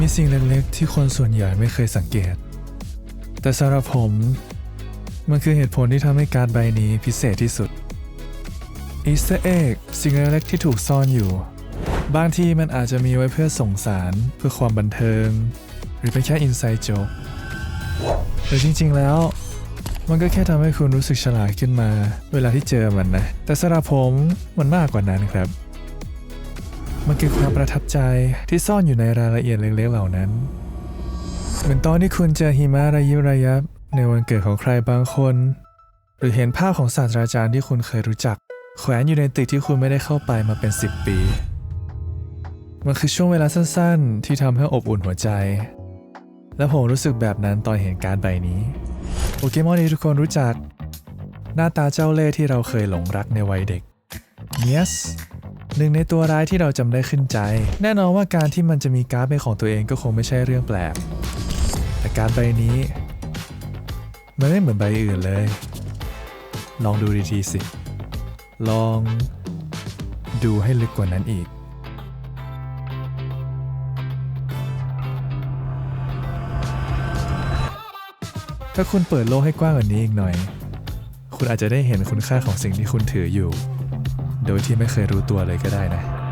มีสิ่งเล็กๆ ที่คนส่วนใหญ่ไม่เคยสังเกต แต่สำหรับผม มันคือเหตุผลที่ทำให้การใบนี้พิเศษที่สุดอีสเตอร์เอ็กสิ่งเล็กๆที่ถูกซ่อนอยู่ บางทีมันอาจจะมีไว้เพื่อส่งสาร เพื่อความบันเทิง หรือเป็นแค่อินไซต์โจกหรือจริงๆแล้ว มันก็แค่ทำให้คุณรู้สึกฉลาดขึ้นมา เวลาที่เจอมันนะ แต่สำหรับผมมันมากกว่านั้นครับ มันคือความประทับใจที่ซ่อนอยู่ในรายละเอียดเล็กๆเหล่านั้น เหมือนตอนที่คุณเจอหิมะระยิบระยับในวันเกิดของใครบางคน หรือเห็นภาพของศาสตราจารย์ที่คุณเคยรู้จัก แขวนอยู่ในตึกที่คุณไม่ได้เข้าไปมาเป็น 10 ปี มันคือช่วงเวลาสั้นๆ ที่ทำให้อบอุ่นหัวใจ และผมรู้สึกแบบนั้นตอนเห็นการใบนี้โปเกมอนที่ทุกคนรู้จัก หน้าตาเจ้าเล่ห์ที่เราเคยหลงรักในวัยเด็ก Yes หนึ่งในตัวร้ายที่เราจำได้ขึ้นใจ แน่นอนว่าการที่มันจะมีการ์ดเป็นของตัวเองก็คงไม่ใช่เรื่องแปลก แต่การใบนี้ มันไม่เหมือนใบอื่นเลย ลองดูดีๆสิ ลองดูให้ลึกกว่านั้นอีกถ้าคุณเปิดโลกให้กว้างกว่านี้อีกหน่อย คุณอาจจะได้เห็นคุณค่าของสิ่งที่คุณถืออยู่ โดยที่ไม่เคยรู้ตัวเลยก็ได้นะ